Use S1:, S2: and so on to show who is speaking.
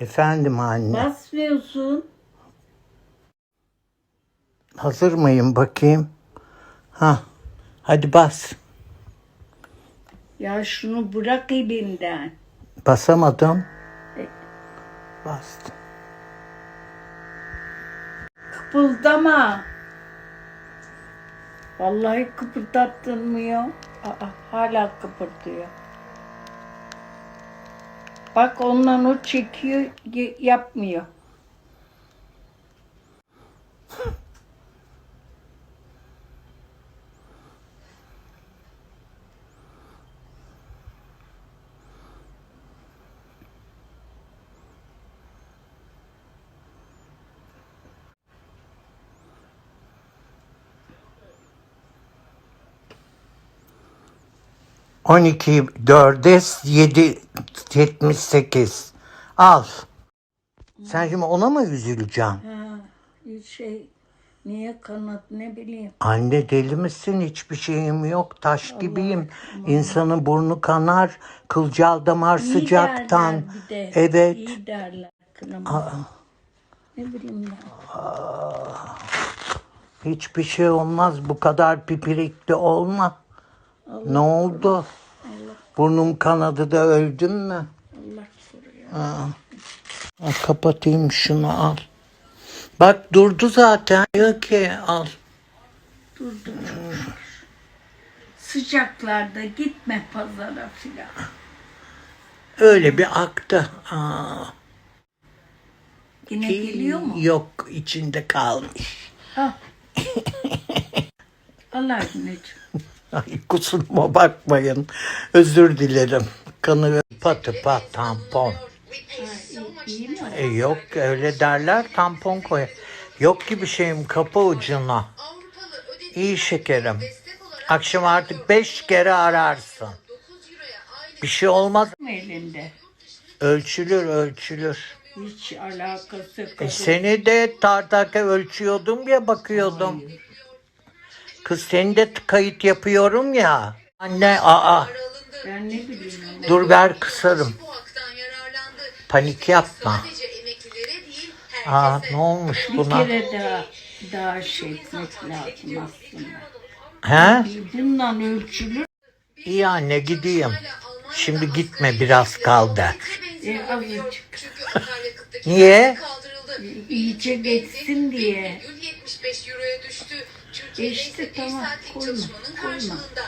S1: Efendim anne.
S2: Basmıyorsun.
S1: Hazır mıyım bakayım? Ha. Hadi bas.
S2: Ya şunu bırak elinden.
S1: Basamadım.
S2: E.
S1: Bastım.
S2: Kıpıldama. Vallahi kıpırdattırmıyor. Aa, hala kıpırdıyor. Bak ondan o çekiyor, yapmıyor.
S1: On iki dörde yedi yetmiş sekiz. Al. Sen şimdi ona mı üzüleceksin?
S2: Ha, şey, niye kanat ne bileyim.
S1: Anne deli misin? Hiçbir şeyim yok. Taş gibiyim. İnsanın burnu kanar. Kılcal damar
S2: İyi
S1: sıcaktan.
S2: derler bir de.
S1: Evet.
S2: İyi derler kınama. Ne bileyim ben.
S1: Hiçbir şey olmaz. Bu kadar pipirikli olma. ne oldu? Burnum kanadı da öldüm mü?
S2: Allah koruyor.
S1: Al, kapatayım şunu al. Bak durdu zaten. Diyor ki al.
S2: Durdu. Sıcaklarda gitme pazara filan.
S1: Öyle bir aktı. Aa,
S2: Yine geliyor mu?
S1: Yok içinde kalmış.
S2: Ha. Allah anneciğim.
S1: Ay kusuruma bakmayın. Özür dilerim. Kanı patı pat tampon. E yok öyle derler tampon koy. Yok gibi şeyim kapı ucuna. İyi şekerim. Akşam artık beş kere ararsın. Bir şey olmaz.
S2: elinde?
S1: Ölçülür ölçülür.
S2: Hiç alakası yok.
S1: E seni de tartaka ölçüyordum ya bakıyordum. Kız seni de kayıt yapıyorum ya. Anne aa
S2: Ben ne bileyim
S1: dur ver kısarım. Panik yapma. Aa ne olmuş
S2: Bir
S1: buna?
S2: kere daha daha şey etmek lazım aslında.
S1: He?
S2: Bundan ölçülür.
S1: İyi anne gideyim. Şimdi gitme biraz kaldı.
S2: E,
S1: Niye?
S2: İyice geçsin diye.
S3: Virgül 75 euroya düştü. Türkiye'de
S2: işte
S3: ise bir
S2: tamam,
S3: saatlik
S2: koyma,
S3: çalışmanın
S2: koyma.
S3: karşılığında